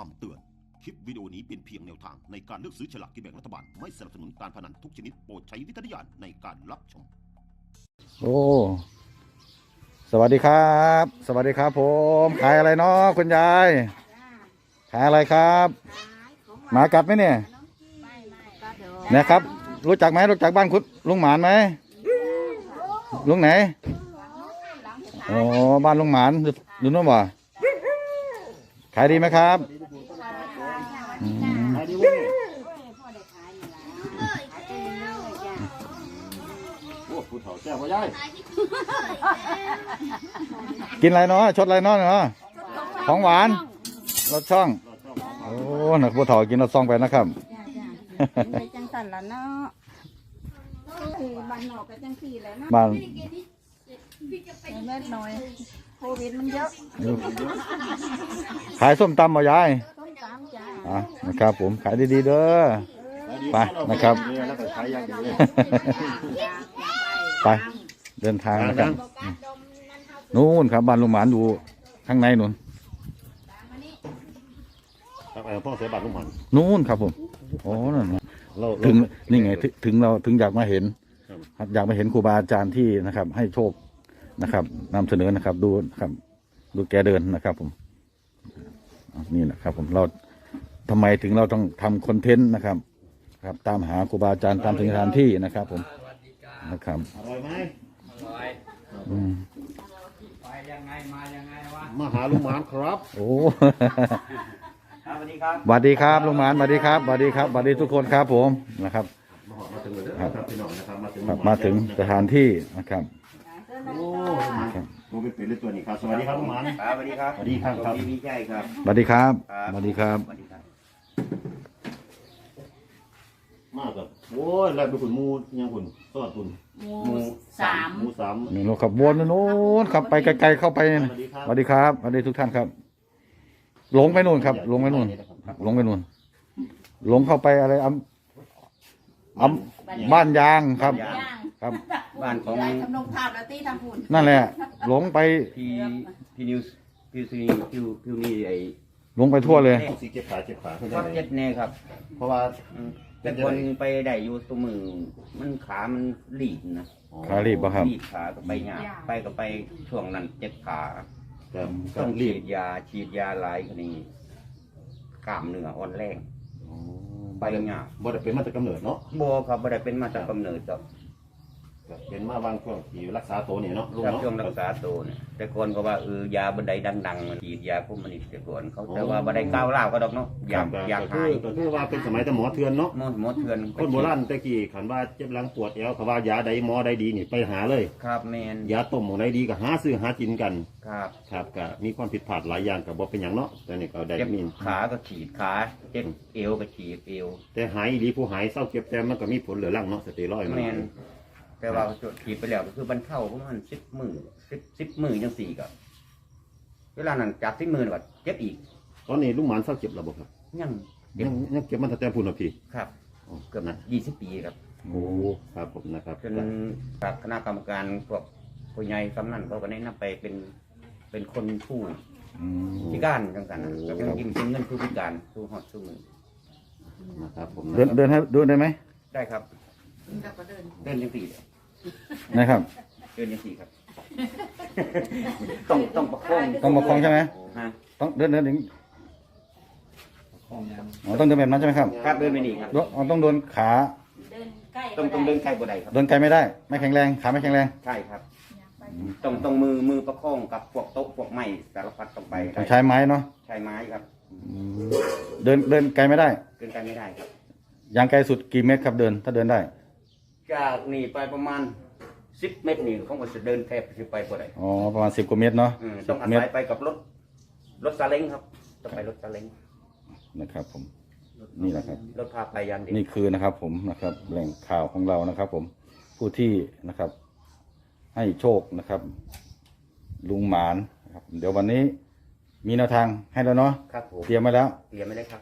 คำเตือน คลิปวิดีโอนี้เป็นเพียงแนวทางในการเลือกซื้อฉลากกินแบ่งรัฐบาล ไม่สนับสนุนการพนันทุกชนิดโปรดใช้วิจารณญาณในการรับชม โอ้ สวัสดีครับ สวัสดีครับผม ขายอะไรเนาะคุณยายขายอะไรครับ หมากัดไหมเนี่ยนะครับ รู้จักไหมรู้จักบ้านคุณลุงหมานไหม ลุงไหนอ๋อ บ้านลุงหมานอยู่อยู่นู่นบ่ขายดีไหมครับ ย่ายกินอะไรเนาะชดอะไรเนาะเนาะของหวานรสช่อง โอ้นักผู้เฒ่ากินรสช่องไปนะครับไปจังสันละเนาะคือบ้านนอกก็จังสี่แหล้วเนาะบ้านเล็กน้อยโควิดมันเยอะขายส้มตำมายายต้นตามจ้าอะนะครับผมขายดีๆเด้อไปนะครับแล้วก็ขายอย่างเดียวเลยไป เดินทางนะครับนู่นครับบ้านลุงหมานอยู่ข้างในนู่นครับไอ้พ่อเสียบัตรลุงหมันนู่นครับผมโอ้นั่นน่ะเราถึงนี่ไงถึงถึงเราถึงอยากมาเห็นครับครับอยากมาเห็นครูบาอาจารย์ที่นะครับ ให้โชคนะครับนำเสนอนะครับ ดูนะครับดูแกเดินนะครับ ผมอะนี่แหละครับ ผมเราทำไมถึงเราต้องทำคอนเทนต์นะครับ ครับ ตามหาครูบาอาจารย์ตามถึงสถานที่นะครับ ผมนะครับอร่อยไหม อืมไปยังไงมายังไงวะมาหาลุงหมันครับโอ้ ครับสวัสดีครับสวัสดีครับลุงหมานสวัสดีครับสวัสดีครับสวัสดีทุกคนครับผมนะครับ มาถึงเลยครับพี่น้องนะครับมาถึงครับมาถึงสถานที่นะครับโอ้โหเป็นเป็นเรื่องตัวนี้ครับสวัสดีครับลุงหมันครับสวัสดีครับสวัสดีครับครับ พี่พี่ใช่ครับสวัสดีครับครับสวัสดีครับ สวัสดีครับ มากกับ โอ้ยแล้วดูคุณมูยังคุณสวัสดีคุณหมูสามมูสามนี่เราขับวนโน้นขับไปไกลๆเข้าไปสวัสดีครับสวัสดีครับสวัสดีทุกท่านครับ หลงไปนู่นครับ หลงไปนู่นหลงไปนู่นหลงเข้าไปอะไรอำอำบ้านยางครับ ย่างครับ บ้านของยายทำนงภาพแล้วตีทำหุ่นนั่นแหละ หลงไปพี่พี่นิวส์พี่ซีพี่พี่นี่ไอ้หลงไปทั่วเลยสีเจ็บขาเจ็บขาวัดเจ็ดแน่ครับ เพราะว่าอืม แต่คนไปได้อยู่ตัวมือ มันขา มันหลีดนะขารีบปะครับ หลีดขาก็ไปหยาบไปก็ไปช่วงนั้นเจ็บขาครับต้องรีฉีบดยาฉีดยาหลายคนนี้กล้ามเนื้ออ่อนแรง ไปหยาบบ่ได้เป็นมาจากกำเนิดเนาะ โบครับบ่ได้เป็นมาจากกำเนิดครับ เป็นมาบางช่วงที่รักษาตัวเนี่ยเนาะลุงครับเนาะช่วงรักษาตัวเนี่ยแต่ก่อนก็ว่าเออยาบันไดดังๆมันฉีดยาพวกมันนี่แต่ก่อนเขาแต่ว่าบันไดก้าวเล่าวก็ดอกเนาะอยากอยากก็คืหาอยก็คือว่าเป็นสมัยแต่หมอเถื่อนเนาะหมอหมอเถื่อนคนโบราณตะกี้ขันว่าเจ็บหลังปวดแอวเขาว่ายาใดหมอใดดีนี่ไปหาเลย ครับแมนยาต้มของใดดีก็หาซื้อหากินกันครับครับก็มีความผิดพลาดหลายอย่างก็บ่เป็นหยังเนาะแต่นี่ก็ได้เจ็บมีขาก็ฉีดขาเจ็บเอวก็ฉีดเอวแต่หายดีผู้หายเศร้าเจ็บแต่มันก็มีผลเหลือหลังเนาะสเตียรอยด์มัน แมน แต่ว่าฉีดไปแล้วก็คือบรรเทาประมาณสิบมือสิบสิบมือยังสี่ก็เวลานั้นจากสิบมือก็เจ็บอีกตอนนี้ลุงหมานเศร้าเจ็บแล้วบ่ครับยังเจ็ยับงยังเจ็บมันตั้งแต่พุ่นน่ะพี่ครับอ๋อเกือบนะยี่สิบปีครับโอ้ครับผมนะครับจนกับคณะกรรมการพวกผู้ใหญ่กำนันเขาก็แนะนำไปเป็นเป็นคนผู้อืมพิการจังสันนะก็ยังกินเป็นเงินผู้พิการผู้หอดผู้มือนะครับผมเดินเดินให้เดินได้ไหมได้ครับแล้วก็เดินเดินยังสี่ นะครับ เดินยังสี่ครับ ต้องต้องประคองต้องประคองใช่ไหม ฮะต้องเดินเดินถึงอ๋อต้องเดินแบบนั้นใช่ไหมครับครับเดินไม่ดีครับอ๋อต้องโดนขาเดินใกล้ต้องต้องเดินใกล้บันไดครับ เดินไกลไม่ได้ ไม่แข็งแรงขาไม่แข็งแรงใช่ครับ ต้องต้องมือมือประคองกับพวกโต๊ะพวกไม้สารพัดต้องไปต้องใช้ไม้เนาะใช้ไม้ครับอืมเดินเดินไกลไม่ได้ เดินไกลไม่ได้ครับ อย่างไกลสุดกี่เมตรครับเดิน ถ้าเดินได้ จากนี่ไปประมาณสิบเมตรนี่เขาก็จะเดินแทบจะไปบันไดอ๋อประมาณสิบกว่าเมตรเนาะอืมสิต้อบงอาเมตศัรยไปกับรถ รถซาเล้งครับ ต้องไปรถซาเล้งนะครับผม นี่แหละครับ รถพาไปยันดีนี่คือนะครับ ผมนะครับ แหล่งข่าวของเรานะครับ ผมผู้ที่นะครับ ให้โชคนะครับ ลุงหมานนะครับ เดี๋ยววันนี้มีแนวทางให้แล้วเนาะครับผมเตรียมไว้แล้ว เตรียมไม่ได้ครับ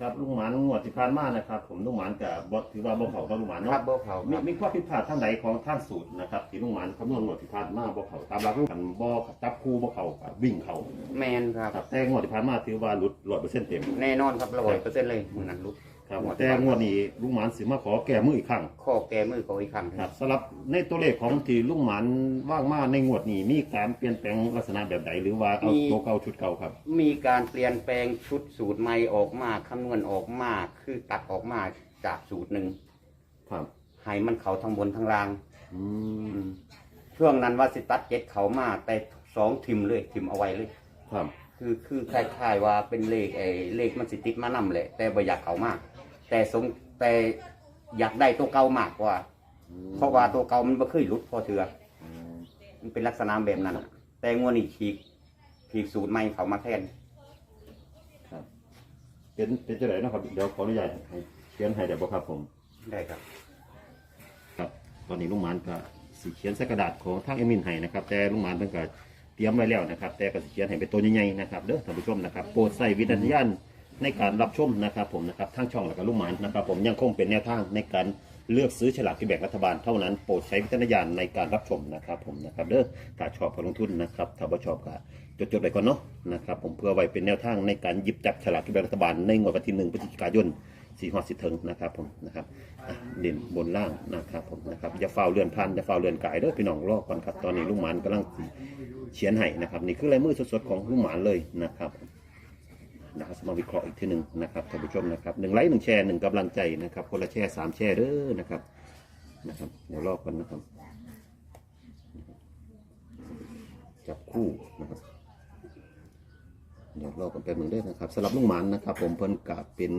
ครับโอเคครับลุงหมานงวดที่ผ่านมานะครับผมลุงหมานกับบ่ถือว่าบ่เขาเนาะลุงหมานครัเนาะบบ่เขามีครับมีข้อผิดพลาดทางใดของทางสูตรนะครับที่ลุงหมานคำนวณงวดที่ผ่านมาบ่เขาตามหลักลุงหมานบ่จับคู่บ่เขากับวิ่งเขาแมนครับ ครับแต่งวดที่ผ่านมาถือว่าหลุด100%เต็มแน่นอนครับร้อยเปอร์เซ็นต์เลยมือนั้นรู้ ครับแต่งวดนี้ลุงหมานสิมาขอแก้มืออีกครั้งข้อแก้มือเขาอีกครั้งครับสำหรับในตัวเลขของที่ลุงหมานว่างมาในงวดนี้มีการเปลี่ยนแปลงลักษณะแบบใดหรือว่าเอาตัวเก่าชุดเก่าครับ มีการเปลี่ยนแปลงชุดสูตรใหม่ออกมาคำนวณออกมาคือตัดออกมาจากสูตรหนึ่งครับให้มันเขาทั้งบนทั้งล่างอืมอืมช่วงนั้นว่าสิตัดเจ็ดเขามา แต่สองทิมเลยทิมเอาไว้เลยครับ คือคือคล้ายๆว่าเป็นเลขไอ้เลขมันสิติดมานำแหละแต่บ่อยากเขามาก แต่สงแต่อยากได้ตัวเก่ามากกว่า เพราะว่าตัวเก่ามันบ่เคยหลุดพอเถือมันเป็นลักษณะแบบนั้นอะแต่งวดนี้ฉีกฉีกสูตรใหม่เขามาแทนครับเป็นเป็นจะไหนนาะครับ เดี๋ยวขออนุญาตให้เขียนให้เดี๋ยวบ่ครับผม ได้ครับ ครับตอนนี้ลุงหมานก็สีเขียนใส่กระดาษของทางเอมินให้นะครับ แต่ลุงหมานเพิ่นก็เตรียมไว้แล้วนะครับ แต่ก็สิเขียนให้เป็นตัวใหญ่ๆนะครับเด้อท่านผู้ชมนะครับ โปรดใส่วิจารณญาณ ในการรับชมนะครับผมนะครับทางช่องแล้วก็ลุงหมานนะครับ ผมยังคงเป็นแนวทางในการเลือกซื้อฉลากที่แบ่งรัฐบาลเท่านั้นโปรดใช้วิจารณญาณในการรับชมนะครับผมนะครับเด้อถ้าชอบก็ลงทุนนะครับถ้าบ่ชอบก็จดๆไว้ก่อนเนาะนะครับผมเพื่อไว้เป็นแนวทางในการหยิบจับฉลากที่แบ่งรัฐบาลในงวดวันที่หนึ่งพฤศจิกายนสีหอดสิถึงนะครับผมนะครับเด่นบนล่างนะครับผมนะครับอย่าเฝ้าเลื่อนพันอย่าเฝ้าเลื่อนกายเด้อพี่น้องรอก่อนครับตอนนี้ลุงหมานกำลังเขียนให้นะครับนี่คือลายมือสดๆของลุงหมานเลยนะครับ นะครับมาวิเคราะห์อีกทีหนึ่งนะครับท่านผู้ชมนะครับหนึ่งไลค์หนึ่งแชร์หนึ่งกำลังใจนะครับ คนละแชร์สามแชร์เด้อนะครับนะครับเดี๋ยวรอกันนะครับจับคู่นะครับเดี๋ยวรอกันไปเหมือนเดิมนะครับสำหรับลุงหมานนะครับ ผมเพิ่นกับเป็น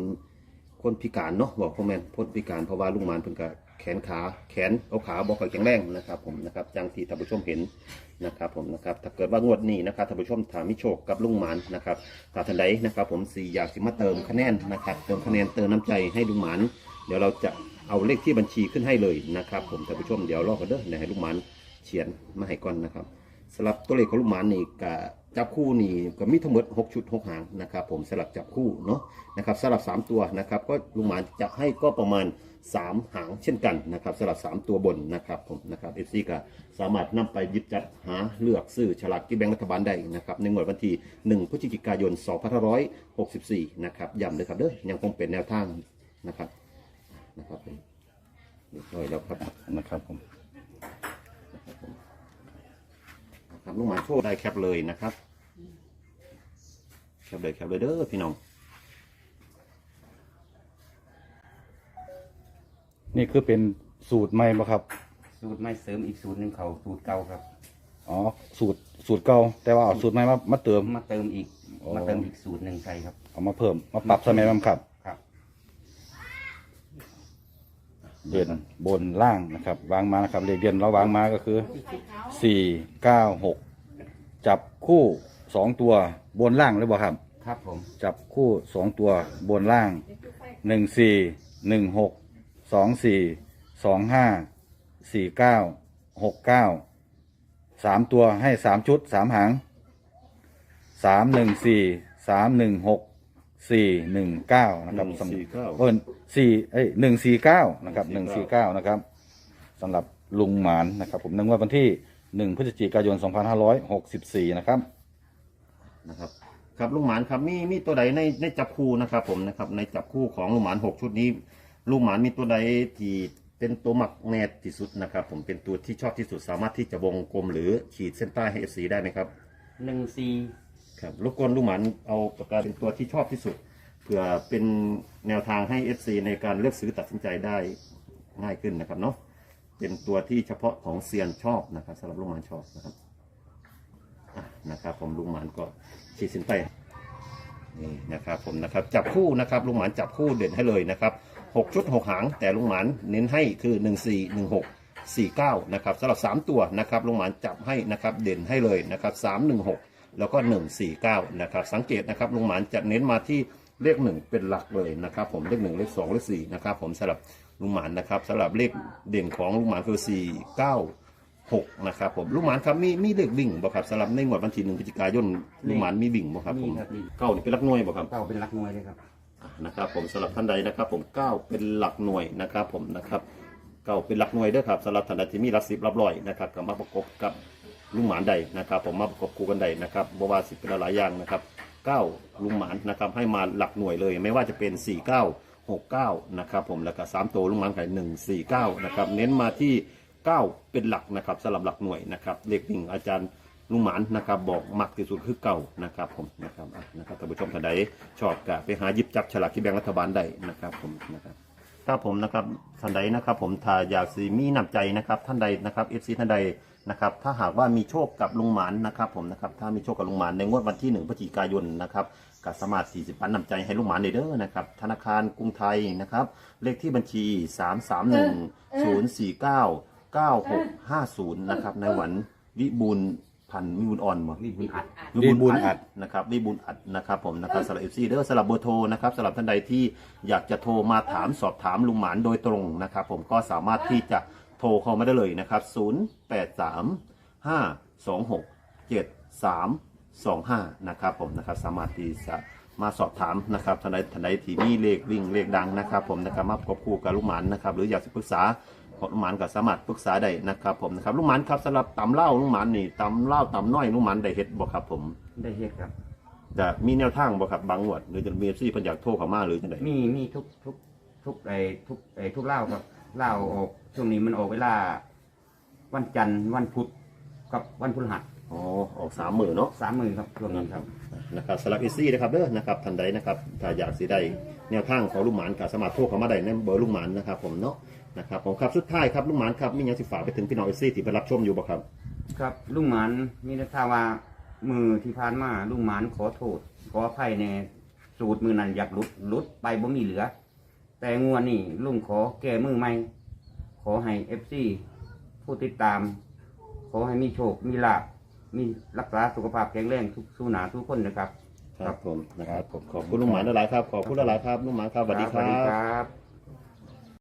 คนพิการเนาะบอกพ่อแม่พ้นพิการเพราะว่าลุงหมานเพิ่นก็แขนขาแขนเอาขาบ่ค่อยแข็งแรงนะครับผมนะครับจังที่ท่านผู้ชมเห็นนะครับผมนะครับถ้าเกิดว่างวดนี้นะครับท่านผู้ชมถามมิโชคกับลุงหมานนะครับถ้าท่านใดนะครับ ผมสี่อยากสิมาเติมคะแนนนะครับเติมคะแนนเติมน้ำใจให้ลุงหมานเดี๋ยวเราจะเอาเลขที่บัญชีขึ้นให้เลยนะครับ ผมท่านผู้ชมเดี๋ยวรอกันเด้อเดี๋ยวให้ลุงหมานเขียนมาให้ก่อนนะครับ สำหรับตัวเลขของลุงหมานี่ก็จับคู่นี่ก็มีทั้งหมด6ชุด6หางนะครับผมสลับจับคู่เนาะนะครับสลับ 3 ตัวนะครับก็ลุงหมานจะให้ก็ประมาณ 3 หางเช่นกันนะครับสลับ 3 ตัวบนนะครับผมนะครับเอฟซีก็สามารถนำไปยิบจัดหาเลือกซื้อฉลากกินแบ่งรัฐบาลได้นะครับในงวดวันที่ 1พฤศจิกายน 2564 นะครับย้ำเลยครับเด้อยังคงเป็นแนวทางนะครับนะครับผมเรียบร้อยแล้วครับนะครับผม ครับลุงหมานโชว์ได้แคปเลยนะครับ แคปเลยแคปเลยเด้อพี่น้อง นี่คือเป็นสูตรใหม่บ่ครับ สูตรใหม่เสริมอีกสูตรหนึ่งเขาสูตรเก่าครับอ๋อ สูตรสูตรเก่าแต่ว่าเอาสูตรใหม่มามาเติม มาเติมอีกอ๋อมาเติมอีกสูตรหนึ่งใส่ครับ เอามาเพิ่มมาปรับสมัยมั้งครับ ครับ เด่นบนล่างนะครับ วางมานะครับเลขเด่นเราวางมาก็คือสี่เก้าหกจับคู่สองตัวบนล่างหรือเปล่าครับ ครับผมจับคู่สองตัวบนล่างหนึ่งสี่หนึ่งหกสองสี่สองห้าสี่เก้าหกเก้าสามตัวให้สามชุดสามหางสามหนึ่งสี่สามหนึ่งหก สี่หนึ่งเก้านะครับสำ149 เออสี่เอ้ยหนึ่งสี่เก้านะครับหนึ่งสี่เก้านะครับสำหรับลุงหมานนะครับ ผมในงวดวันที่หนึ่งพฤศจิกายนสองพันห้าร้อยหกสิบสี่นะครับ นะครับครับลุงหมานครับมีมีตัวใดในในจับคู่นะครับ ผมนะครับในจับคู่ของลุงหมานหกชุดนี้ลุงหมานมีตัวใดที่เป็นตัวหมักแนทที่สุดนะครับ ผมเป็นตัวที่ชอบที่สุดสามารถที่จะวงกลมหรือขีดเส้นใต้ให้เอฟซีได้ไหมครับหนึ่งสี่ ครับรบกวนลุงหมานเอาปากกาเป็นตัวที่ชอบที่สุด เพื่อเป็นแนวทางให้เอฟซีในการเลือกซื้อตัดสินใจได้ง่ายขึ้นนะครับเนาะเป็นตัวที่เฉพาะของเซียนชอบนะครับสำหรับลุงหมานชอบนะครับอะนะครับ ผมลุงหมานก็ขีดส้นใต้นี่นะครับผมนะครับจับคู่นะครับลุงหมานจับคู่เด่นให้เลยนะครับหกชุดหกหาง แต่ลุงหมานเน้นให้คือหนึ่งสี่หนึ่งหกสี่เก้านะครับสำหรับสามตัวนะครับลุงหมานจับให้นะครับเด่นให้เลยนะครับสามหนึ่งหก แล้วก็หนึ่งสี่เก้านะครับ สังเกตนะครับลุงหมานจะเน้นมาที่เลขหนึ่งเป็นหลักเลยนะครับ ผมเลขหนึ่งเลขสองเลขสี่นะครับ ผมสำหรับลุงหมานนะครับสำหรับเลขเด่นของลุงหมานคือสี่เก้าหกนะครับผมลุงหมานครับมีมีเลขวิ่งบ่ครับสำหรับในงวดวันที่หนึ่งพฤศจิกายนลุงหมานมีวิ่งบ่ครับผมนี่ครับนี่เก้านี่เป็นหลักหน่วยบ่ครับ เก้าเป็นหลักหน่วยเลยครับอะนะครับผมสำหรับท่านใดนะครับ ผมเก้าเป็นหลักหน่วยนะครับ ผมนะครับเก้าเป็นหลักหน่วยเด้วยครับสำหรับท่านใดที่มีหลักสิบรับร้อยนะครับก็มาประกบกับ ลุงหมานใดนะครับผมมาประกบคู่กันใดนะครับบว่าสิเป็นหลายอย่างนะครับเก้าลุงหมานนะครับให้มาหลักหน่วยเลย ไม่ว่าจะเป็นสี่เก้าหกเก้านะครับผมแล้วก็สามตัวลุงหมานไก่หนึ่งสี่เก้านะครับเน้นมาที่เก้าเป็นหลักนะครับสำหรับหลักหน่วยนะครับเลขหนึ่งอาจารย์ลุงหมานนะครับบอกมักที่สุดคือเก่านะครับผมนะครับนะครับท่านผู้ชมท่านใดชอบก็ไปหาหยิบจับฉลากที่แบ่งรัฐบาลได้นะครับผมนะครับครับผมนะครับท่านใดนะครับผมถ้าอยากสิมีน้ำใจนะครับท่านใดนะครับเอฟซีท่านใด นะครับถ้าหากว่ามีโชคกับลุงหมานนะครับผมนะครับถ้ามีโชคกับลุงหมานในงวดวันที่หนึ่งพฤศจิกายนนะครับก็สามารถ40ปันน้ำใจให้ลุงหมานได้เด้อนะครับธนาคารกรุงไทยนะครับเลขที่บัญชี 331 049 9650นะครับในวันวิบูลย์พันธ์วิบูลย์อ่อนบ่นี่บุญอัดวิบูลย์อัดนะครับวิบูลย์อัดนะครับผมนะครับสำหรับเอฟซีเด้อสำหรับเบอร์โทรนะครับสำหรับท่านใดที่อยากจะโทรมาถามสอบถามลุงหมานโดยตรงนะครับผมก็สามารถที่จะ โทรเข้ามาได้เลยนะครับ 0 8 3 5 2 6 7 3 2 5 นะครับผมนะครับสามารถที่จะมาสอบถามนะครับท่านใดท่านใดที่มีเลขวิ่งเลขดังนะครับ ผมนะครับมาประกบคู่กับลุงหมานนะครับ หรืออยากจะปรึกษาของลุงหมานก็สามารถปรึกษาได้นะครับ ผมนะครับลุงหมานครับสำหรับตำเล่าลุงหมานนี่ตำเล่าตำน้อยลุงหมานได้เฮ็ดบ่ครับ ผมได้เฮ็ดครับ จะมีแนวทางบ่ครับบางงวดหรือจะมีซี่เพิ่นอยากโทรเข้ามาหรือจังไดมีมีทุกทุกทุกไอ้ทุกไอ้ทุกเล่าครับเล่าออกช่วงนี้มันออกเวลา วันจันทร์วันพุธกับวันพฤหัสอ๋อออกสามหมื่นเนาะสามมือครับช่วงนี้ครับนะครับสำหรับเอซี่นะครับเด้อนะครับท่านใดนะครับถ้าอยากสิได้แนวทางของลุงหมานก็สามารถโทรเข้ามาได้ในเบอร์ลุงหมานนะครับผมเนาะนะครับผมครับสุดท้ายครับลุงหมานครับมีหยังสิฝากไปถึงพี่น้องเอซี่ที่ไปรับชมอยู่บ่ครับ ครับลุงหมานมีแต่ข่าวว่ามือที่ผ่านมาลุงหมานขอโทษขออภัยในสูตรมือนั้นอยากหลุดหลุดไปบ่มีเหลือ แต่งวดนี่ลุงขอแก้มือใหม่ ขอให้เอฟซีผู้ติดตาม ขอให้มีโชค มีลาภมีรักษาสุขภาพแข็งแรงทุกสู้หนาทุกคนนะครับ ครับผมนะครับผมขอบคุณลุงหมานหลายๆครับ ขอบคุณหลายๆครับลุงหมานครับสวัสดีคสวัสดีรับครับ